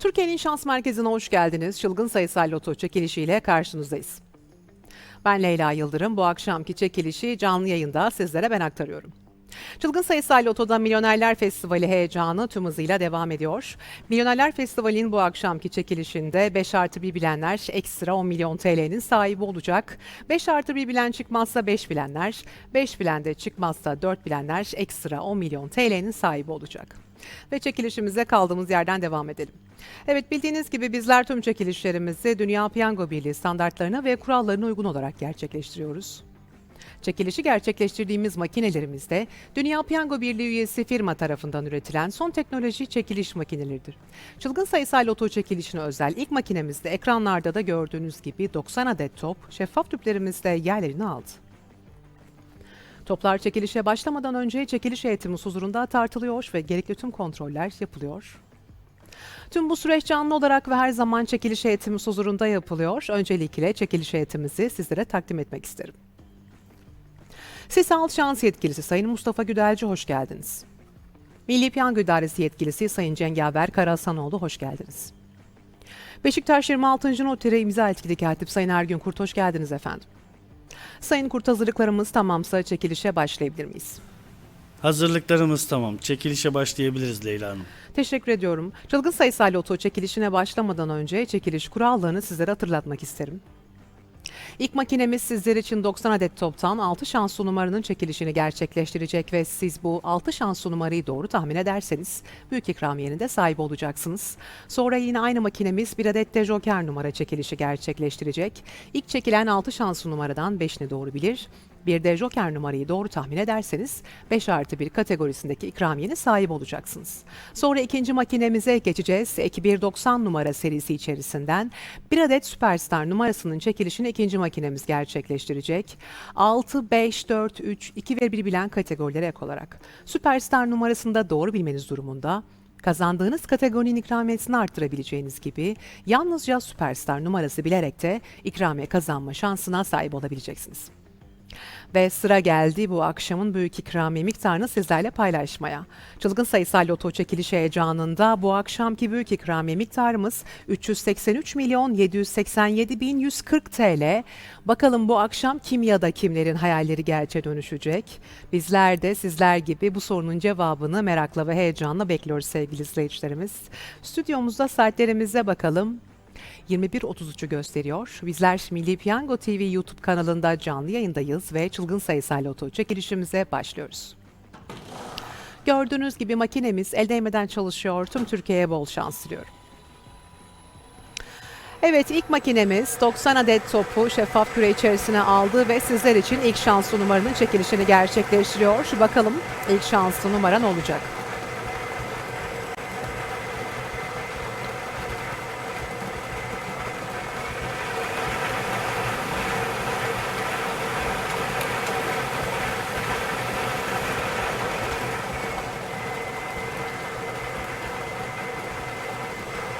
Türkiye'nin şans merkezine hoş geldiniz. Çılgın sayısal loto çekilişiyle karşınızdayız. Ben Leyla Yıldırım. Bu akşamki çekilişi canlı yayında sizlere ben aktarıyorum. Çılgın Sayısal Loto'da Milyonerler Festivali heyecanı tüm hızıyla devam ediyor. Milyonerler Festivali'nin bu akşamki çekilişinde 5 artı 1 bilenler ekstra 10 milyon TL'nin sahibi olacak. 5 artı 1 bilen çıkmazsa 5 bilenler, 5 bilen de çıkmazsa 4 bilenler ekstra 10 milyon TL'nin sahibi olacak. Ve çekilişimize kaldığımız yerden devam edelim. Evet bildiğiniz gibi bizler tüm çekilişlerimizi Dünya Piyango Birliği standartlarına ve kurallarına uygun olarak gerçekleştiriyoruz. Çekilişi gerçekleştirdiğimiz makinelerimizde Dünya Piyango Birliği üyesi firma tarafından üretilen son teknoloji çekiliş makineleridir. Çılgın sayısal loto çekilişine özel ilk makinemizde ekranlarda da gördüğünüz gibi 90 adet top şeffaf tüplerimizde yerlerini aldı. Toplar çekilişe başlamadan önce çekiliş heyetimiz huzurunda tartılıyor ve gerekli tüm kontroller yapılıyor. Tüm bu süreç canlı olarak ve her zaman çekiliş heyetimiz huzurunda yapılıyor. Öncelikle çekiliş heyetimizi sizlere takdim etmek isterim. Siz Alt Şans Yetkilisi Sayın Mustafa Güdelci hoş geldiniz. Milli Piyango İdaresi Yetkilisi Sayın Cengaver Karahasanoğlu hoş geldiniz. Beşiktaş 26. Notere imza etkili katip Sayın Ergün Kurt hoş geldiniz efendim. Sayın Kurt hazırlıklarımız tamamsa çekilişe başlayabilir miyiz? Hazırlıklarımız tamam. Çekilişe başlayabiliriz Leyla Hanım. Teşekkür ediyorum. Çılgın sayısal loto çekilişine başlamadan önce çekiliş kurallarını sizlere hatırlatmak isterim. İlk makinemiz sizler için 90 adet toptan 6 şanslı numaranın çekilişini gerçekleştirecek ve siz bu 6 şanslı numarayı doğru tahmin ederseniz büyük ikramiyenin de sahibi olacaksınız. Sonra yine aynı makinemiz bir adet de joker numara çekilişi gerçekleştirecek. İlk çekilen 6 şanslı numaradan 5'ini doğru bilir. Bir de joker numarayı doğru tahmin ederseniz 5 artı 1 kategorisindeki ikramiyenin sahibi olacaksınız. Sonra ikinci makinemize geçeceğiz. Eki 190 numara serisi içerisinden bir adet süperstar numarasının çekilişini ikinci makinemiz gerçekleştirecek. 6, 5, 4, 3, 2 ve 1 bilen kategorilere ek olarak. Süperstar numarasını da doğru bilmeniz durumunda Kazandığınız kategorinin ikramiyesini arttırabileceğiniz gibi yalnızca süperstar numarası bilerek de ikramiye kazanma şansına sahip olabileceksiniz. Ve sıra geldi bu akşamın büyük ikramiye miktarını sizlerle paylaşmaya. Çılgın sayısal loto çekiliş heyecanında bu akşamki büyük ikramiye miktarımız 383 milyon 787 bin 140 TL. Bakalım bu akşam kim ya da kimlerin hayalleri gerçeğe dönüşecek? Bizler de sizler gibi bu sorunun cevabını merakla ve heyecanla bekliyoruz sevgili izleyicilerimiz. Stüdyomuzda saatlerimize bakalım. 21.33'ü gösteriyor. Bizler Milli Piyango TV YouTube kanalında canlı yayındayız ve çılgın sayısal loto çekilişimize başlıyoruz. Gördüğünüz gibi makinemiz el değmeden çalışıyor. Tüm Türkiye'ye bol şans diliyorum. Evet ilk makinemiz 90 adet topu şeffaf küre içerisine aldı ve sizler için ilk şanslı numaranın çekilişini gerçekleştiriyor. Bakalım ilk şanslı numara ne olacak?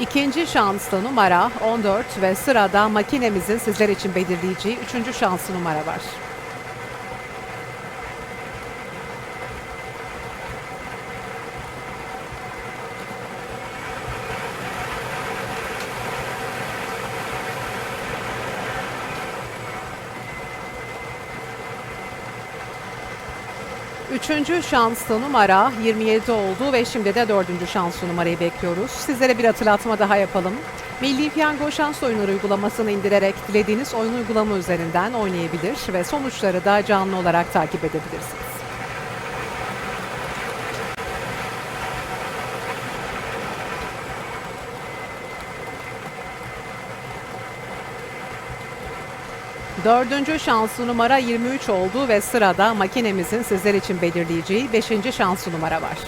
İkinci şanslı numara 14 ve sırada makinemizin sizler için belirleyeceği üçüncü şanslı numara var. Üçüncü şanslı numara 27 oldu ve şimdi de dördüncü şanslı numarayı bekliyoruz. Sizlere bir hatırlatma daha yapalım. Milli Piyango şans oyunları uygulamasını indirerek dilediğiniz oyun uygulama üzerinden oynayabilir ve sonuçları da canlı olarak takip edebilirsiniz. Dördüncü şanslı numara 23 oldu ve sırada makinemizin sizler için belirleyeceği beşinci şanslı numara var.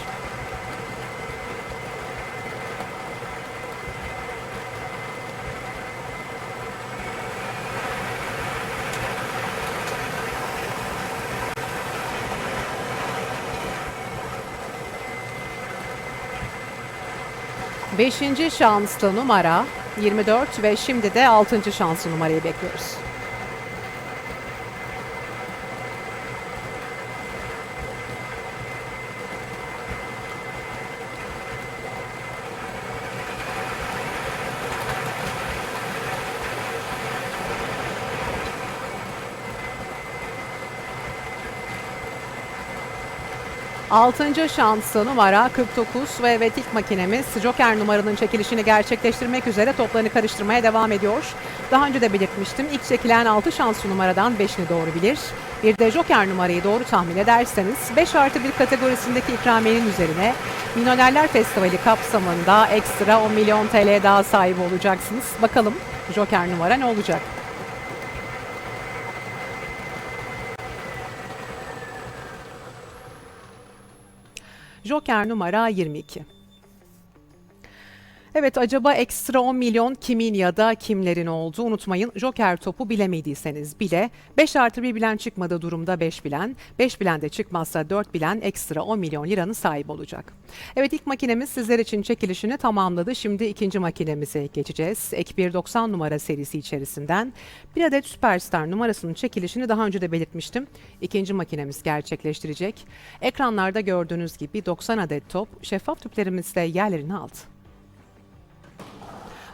Beşinci şanslı numara 24 ve şimdi de altıncı şanslı numarayı bekliyoruz. Altıncı şanslı numara 49 ve evet ilk makinemiz Joker numaranın çekilişini gerçekleştirmek üzere toplarını karıştırmaya devam ediyor. Daha önce de belirtmiştim ilk çekilen 6 şanslı numaradan 5'ini doğru bilir. Bir de Joker numarayı doğru tahmin ederseniz 5 artı 1 kategorisindeki ikramiyenin üzerine Milyonerler Festivali kapsamında ekstra 10 milyon TL daha sahibi olacaksınız. Bakalım Joker numara ne olacak? Joker numara 22. Evet acaba ekstra 10 milyon kimin ya da kimlerin oldu unutmayın. Joker topu bilemediyseniz bile 5 artı 1 bilen çıkmadığı durumda 5 bilen, 5 bilen de çıkmazsa 4 bilen ekstra 10 milyon liranın sahibi olacak. Evet ilk makinemiz sizler için çekilişini tamamladı. Şimdi ikinci makinemize geçeceğiz. Ek 190 numara serisi içerisinden bir adet Süperstar numarasının çekilişini daha önce de belirtmiştim. İkinci makinemiz gerçekleştirecek. Ekranlarda gördüğünüz gibi 90 adet top şeffaf tüplerimizle yerlerini aldı.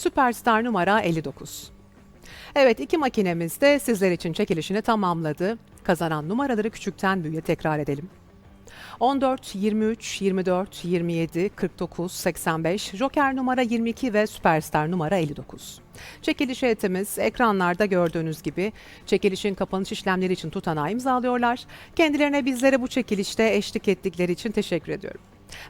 Süperstar numara 59. Evet iki makinemiz de sizler için çekilişini tamamladı. Kazanan numaraları küçükten büyüğe tekrar edelim. 14, 23, 24, 27, 49, 85, Joker numara 22 ve Süperstar numara 59. Çekiliş heyetimiz ekranlarda gördüğünüz gibi çekilişin kapanış işlemleri için tutanağı imzalıyorlar. Kendilerine bizlere bu çekilişte eşlik ettikleri için teşekkür ediyorum.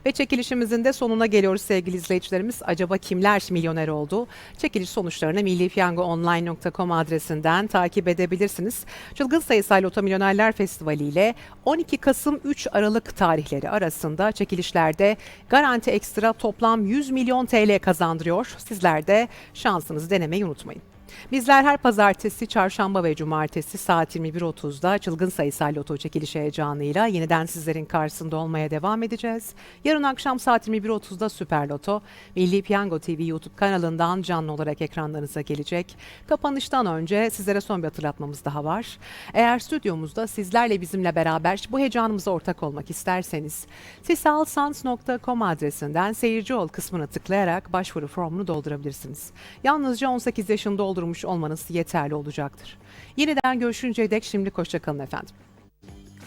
Ve çekilişimizin de sonuna geliyoruz sevgili izleyicilerimiz. Acaba kimler milyoner oldu? Çekiliş sonuçlarını millipiyangoonline.com adresinden takip edebilirsiniz. Çılgın Sayısal Loto Milyonerler Festivali ile 12 Kasım 3 Aralık tarihleri arasında çekilişlerde garanti ekstra toplam 100 milyon TL kazandırıyor. Sizler de şansınızı denemeyi unutmayın. Bizler her pazartesi, çarşamba ve cumartesi saat 21.30'da çılgın sayısal loto çekiliş heyecanıyla yeniden sizlerin karşısında olmaya devam edeceğiz. Yarın akşam saat 21.30'da Süper Loto, Milli Piyango TV YouTube kanalından canlı olarak ekranlarınıza gelecek. Kapanıştan önce sizlere son bir hatırlatmamız daha var. Eğer stüdyomuzda sizlerle bizimle beraber bu heyecanımıza ortak olmak isterseniz sisalsans.com adresinden seyirci ol kısmına tıklayarak başvuru formunu doldurabilirsiniz. Yalnızca 18 yaşını doldurmuş olmanız yeterli olacaktır. Yeniden görüşünceye dek şimdilik hoşçakalın efendim.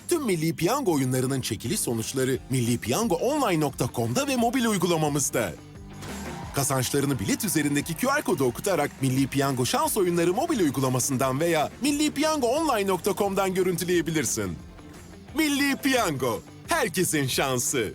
Tüm Milli Piyango oyunlarının çekiliş sonuçları millipiyangoonline.com'da ve mobil uygulamamızda. Kazançlarını bilet üzerindeki QR kodu okutarak Milli Piyango şans oyunları mobil uygulamasından veya millipiyangoonline.com'dan görüntüleyebilirsin. Milli Piyango, herkesin şansı.